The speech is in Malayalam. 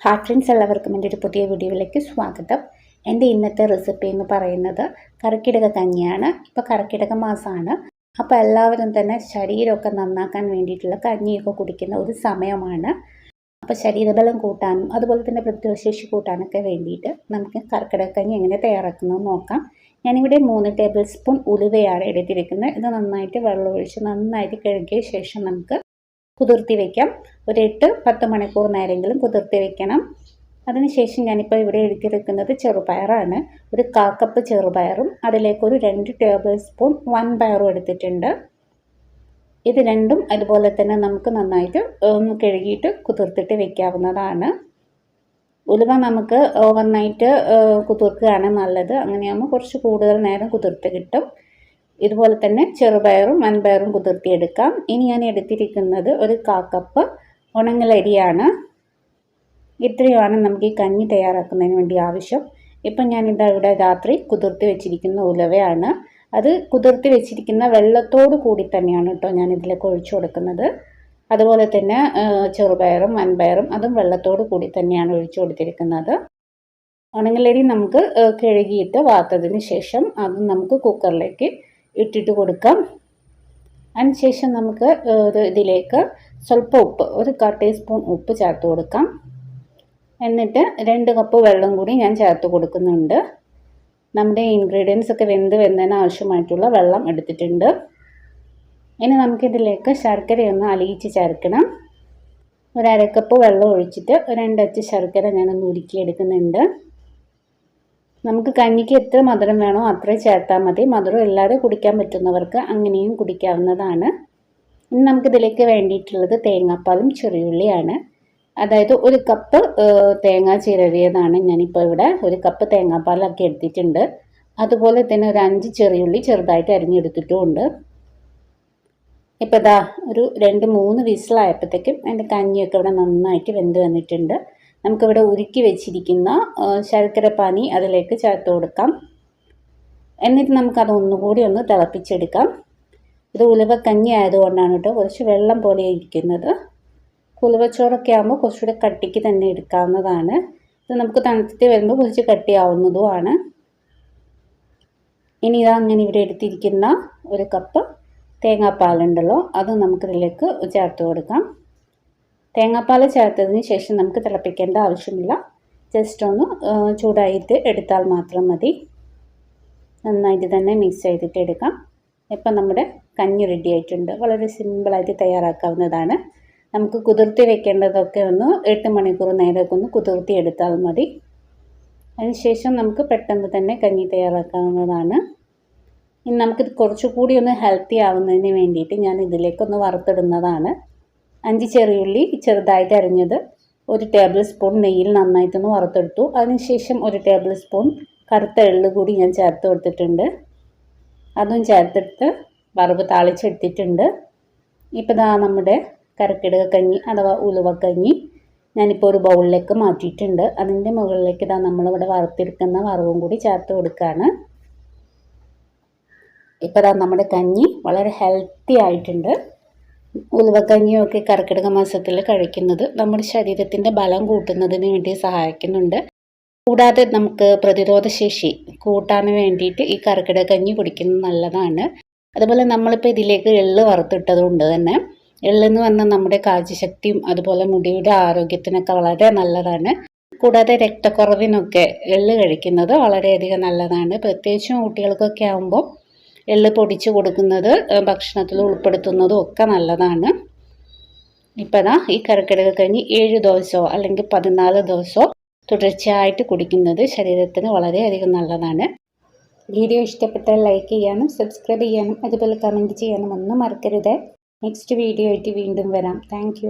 ഹായ് ഫ്രണ്ട്സ് എല്ലാവർക്കും എന്റെ ഒരു പുതിയ വീഡിയോയിലേക്ക് സ്വാഗതം. എന്റെ ഇന്നത്തെ റെസിപ്പി എന്ന് പറയുന്നത് കറക്കിടക കഞ്ഞിയാണ്. ഇപ്പോൾ കറക്കിടക മാസമാണ്. അപ്പോൾ എല്ലാവരും തന്നെ ശരീരമൊക്കെ നന്നാക്കാൻ വേണ്ടിയിട്ടുള്ള കഞ്ഞിയൊക്കെ കുടിക്കുന്ന ഒരു സമയമാണ്. അപ്പോൾ ശരീരബലം കൂട്ടാനും അതുപോലെ തന്നെ പ്രതിരോധശേഷി കൂട്ടാനൊക്കെ വേണ്ടിയിട്ട് നമുക്ക് കർക്കിടക കഞ്ഞി എങ്ങനെ തയ്യാറാക്കുന്നത് നോക്കാം. ഞാനിവിടെ മൂന്ന് ടേബിൾ സ്പൂൺ ഉലുവയാണ് എടുത്തിരിക്കുന്നത്. ഇത് നന്നായിട്ട് വെള്ളമൊഴിച്ച് നന്നായിട്ട് കഴുകിയ ശേഷം നമുക്ക് കുതിർത്തി വയ്ക്കാം ഒരു എട്ട് പത്ത് മണിക്കൂർ നേരമെങ്കിലും കുതിർത്തി വയ്ക്കണം അതിനുശേഷം ഞാനിപ്പോൾ ഇവിടെ എടുത്തിരിക്കുന്നത് ചെറുപയറാണ്. ഒരു കാ കപ്പ് ചെറുപയറും അതിലേക്കൊരു രണ്ട് ടേബിൾ സ്പൂൺ വൺ പയറും എടുത്തിട്ടുണ്ട്. ഇത് രണ്ടും അതുപോലെ തന്നെ നമുക്ക് നന്നായിട്ട് ഒന്ന് കഴുകിയിട്ട് കുതിർത്തിട്ട് വെക്കാവുന്നതാണ്. ഉലുവ നമുക്ക് ഓവർനൈറ്റ് കുതിർക്കുകയാണ് നല്ലത്. അങ്ങനെയാകുമ്പോൾ കുറച്ച് കൂടുതൽ നേരം കുതിർത്ത് കിട്ടും. ഇതുപോലെ തന്നെ ചെറുപയറും വൻപയറും കുതിർത്തിയെടുക്കാം ഇനി ഞാൻ എടുത്തിരിക്കുന്നത് ഒരു കാക്കപ്പ് ഉണങ്ങലരിയാണ് ഇത്രയുമാണ് നമുക്ക് ഈ കഞ്ഞി തയ്യാറാക്കുന്നതിന് വേണ്ടി ആവശ്യം. ഇപ്പം ഞാനിതാ ഇവിടെ രാത്രി കുതിർത്തി വെച്ചിരിക്കുന്ന ഉലവയാണ്. അത് കുതിർത്തി വെച്ചിരിക്കുന്ന വെള്ളത്തോട് കൂടി തന്നെയാണ് കേട്ടോ ഞാൻ ഇതിലേക്ക് ഒഴിച്ചു കൊടുക്കുന്നത്. അതുപോലെ തന്നെ ചെറുപയറും വൻപയറും അതും വെള്ളത്തോട് കൂടി തന്നെയാണ് ഒഴിച്ചു കൊടുത്തിരിക്കുന്നത്. ഉണങ്ങലരി നമുക്ക് കഴുകിയിട്ട് വാർത്തതിന് ശേഷം അത് നമുക്ക് കുക്കറിലേക്ക് ഇട്ടിട്ട് കൊടുക്കാം. അതിനുശേഷം നമുക്ക് ഒരു ഇതിലേക്ക് സ്വല്പം ഉപ്പ് ഒരു കാ ടീസ്പൂൺ ഉപ്പ് ചേർത്ത് കൊടുക്കാം. എന്നിട്ട് രണ്ട് കപ്പ് വെള്ളം കൂടി ഞാൻ ചേർത്ത് കൊടുക്കുന്നുണ്ട്. നമ്മുടെ ഇൻഗ്രീഡിയൻസ് ഒക്കെ വെന്ത് വെന്തതിന് ആവശ്യമായിട്ടുള്ള വെള്ളം എടുത്തിട്ടുണ്ട്. ഇനി നമുക്കിതിലേക്ക് ശർക്കരയൊന്ന് അലിയിച്ച് ചേർക്കണം. ഒരു അരക്കപ്പ് വെള്ളം ഒഴിച്ചിട്ട് രണ്ടച്ച് ശർക്കര ഞാനൊന്ന് ഉരുക്കിയെടുക്കുന്നുണ്ട്. നമുക്ക് കഞ്ഞിക്ക് എത്ര മധുരം വേണോ അത്രയും ചേർത്താൽ മതി. മധുരം ഇല്ലാതെ കുടിക്കാൻ പറ്റുന്നവർക്ക് അങ്ങനെയും കുടിക്കാവുന്നതാണ്. ഇനി നമുക്കിതിലേക്ക് വേണ്ടിയിട്ടുള്ളത് തേങ്ങാപ്പാലും ചെറിയുള്ളിയാണ്. അതായത് ഒരു കപ്പ് തേങ്ങ ചിരവിയതാണ് ഞാനിപ്പോൾ ഇവിടെ ഒരു കപ്പ് തേങ്ങാപ്പാലൊക്കെ എടുത്തിട്ടുണ്ട്. അതുപോലെ തന്നെ ഒരു അഞ്ച് ചെറിയുള്ളി ചെറുതായിട്ട് അരിഞ്ഞെടുത്തിട്ടുമുണ്ട്. ഇപ്പോൾ ഇതാ ഒരു രണ്ട് മൂന്ന് വിസിലായപ്പോഴത്തേക്കും എന്റെ കഞ്ഞിയൊക്കെ ഇവിടെ നന്നായിട്ട് വെന്ത് വന്നിട്ടുണ്ട്. നമുക്കിവിടെ ഉരുക്കി വെച്ചിരിക്കുന്ന ശർക്കരപ്പാനി അതിലേക്ക് ചേർത്ത് കൊടുക്കാം. എന്നിട്ട് നമുക്കത് ഒന്നുകൂടി ഒന്ന് തിളപ്പിച്ചെടുക്കാം. ഇത് ഉലുവക്കഞ്ഞി ആയതുകൊണ്ടാണ് കേട്ടോ കുറച്ച് വെള്ളം പോലെ ഇരിക്കുന്നത്. കുലുവച്ചോറൊക്കെ ആകുമ്പോൾ കുറച്ചുകൂടെ കട്ടിക്ക് തന്നെ എടുക്കാവുന്നതാണ്. ഇത് നമുക്ക് തണുത്തിട്ട് വരുമ്പോൾ കുറച്ച് കട്ടിയാവുന്നതുമാണ്. ഇനി ഇതാ അങ്ങനെ ഇവിടെ എടുത്തിരിക്കുന്ന ഒരു കപ്പ് തേങ്ങാപ്പാലുണ്ടല്ലോ അത് നമുക്കിതിലേക്ക് ചേർത്ത് കൊടുക്കാം. തേങ്ങാപ്പാൽ ചേർത്തതിന് ശേഷം നമുക്ക് തിളപ്പിക്കേണ്ട ആവശ്യമില്ല. ജസ്റ്റ് ഒന്ന് ചൂടായിട്ട് എടുത്താൽ മാത്രം മതി. നന്നായിട്ട് തന്നെ മിക്സ് ചെയ്തിട്ട് എടുക്കാം. ഇപ്പം നമ്മുടെ കഞ്ഞി റെഡി ആയിട്ടുണ്ട്. വളരെ സിമ്പിളായിട്ട് തയ്യാറാക്കാവുന്നതാണ്. നമുക്ക് കുതിർത്തി വെക്കേണ്ടതൊക്കെ ഒന്ന് എട്ട് മണിക്കൂർ നേരമൊക്കെ ഒന്ന് കുതിർത്തി എടുത്താൽ മതി. അതിനുശേഷം നമുക്ക് പെട്ടെന്ന് തന്നെ കഞ്ഞി തയ്യാറാക്കാവുന്നതാണ്. ഇനി നമുക്കിത് കുറച്ചുകൂടി ഒന്ന് ഹെൽത്തി ആവുന്നതിന് വേണ്ടിയിട്ട് ഞാൻ ഇതിലേക്കൊന്ന് വറുത്തിടുന്നതാണ്. അഞ്ച് ചെറിയുള്ളി ചെറുതായിട്ട് അരിഞ്ഞത് ഒരു ടേബിൾ സ്പൂൺ നെയ്യിൽ നന്നായിട്ടൊന്ന് വറുത്തെടുത്തു. അതിനുശേഷം ഒരു ടേബിൾ സ്പൂൺ കറുത്ത എള്ള് കൂടി ഞാൻ ചേർത്ത് കൊടുത്തിട്ടുണ്ട്. അതും ചേർത്തിട്ട് വറവ് താളിച്ചെടുത്തിട്ടുണ്ട്. ഇപ്പോൾ ദാ നമ്മുടെ കരക്കിടക കഞ്ഞി അഥവാ ഉലുവക്കഞ്ഞി ഞാനിപ്പോൾ ഒരു ബൗളിലേക്ക് മാറ്റിയിട്ടുണ്ട്. അതിന്റെ മുകളിലേക്ക് ഇതാ നമ്മളിവിടെ വറുത്തിരിക്കുന്ന വറവും കൂടി ചേർത്ത് കൊടുക്കുകയാണ് ഇപ്പോൾ ഇതാ നമ്മുടെ കഞ്ഞി വളരെ ഹെൽത്തി ആയിട്ടുണ്ട്. ഉലുവക്കഞ്ഞിയൊക്കെ കർക്കിടക മാസത്തിൽ കഴിക്കുന്നത് നമ്മുടെ ശരീരത്തിന്റെ ബലം കൂട്ടുന്നതിന് വേണ്ടി സഹായിക്കുന്നുണ്ട്. കൂടാതെ നമുക്ക് പ്രതിരോധശേഷി കൂട്ടാൻ വേണ്ടിയിട്ട് ഈ കർക്കിടക കഞ്ഞി കുടിക്കുന്നത് നല്ലതാണ്. അതുപോലെ നമ്മളിപ്പോൾ ഇതിലേക്ക് എള്ള് വറുത്തിട്ടത് കൊണ്ട് തന്നെ. എള്ളെന്ന് പറഞ്ഞാൽ നമ്മുടെ കാഴ്ചശക്തിയും അതുപോലെ മുടിയുടെ ആരോഗ്യത്തിനൊക്കെ വളരെ നല്ലതാണ്. കൂടാതെ രക്തക്കുറവിനൊക്കെ എള്ള് കഴിക്കുന്നത് വളരെയധികം നല്ലതാണ്. പ്രത്യേകിച്ചും കുട്ടികൾക്കൊക്കെ ആകുമ്പോൾ എള്ള് പൊടിച്ച് കൊടുക്കുന്നത് ഭക്ഷണത്തിൽ ഉൾപ്പെടുത്തുന്നതും ഒക്കെ നല്ലതാണ്. ഇപ്പം ദാ ഈ കരക്കിടക കഴിഞ്ഞ് ഏഴ് ദിവസമോ അല്ലെങ്കിൽ പതിനാല് ദിവസമോ തുടർച്ചയായിട്ട് കുടിക്കുന്നത് ശരീരത്തിന് വളരെയധികം നല്ലതാണ്. വീഡിയോ ഇഷ്ടപ്പെട്ടാൽ ലൈക്ക് ചെയ്യാനും സബ്സ്ക്രൈബ് ചെയ്യാനും അതുപോലെ കമന്റ് ചെയ്യാനും ഒന്നും മറക്കരുത്. നെക്സ്റ്റ് വീഡിയോ ആയിട്ട് വീണ്ടും വരാം. താങ്ക്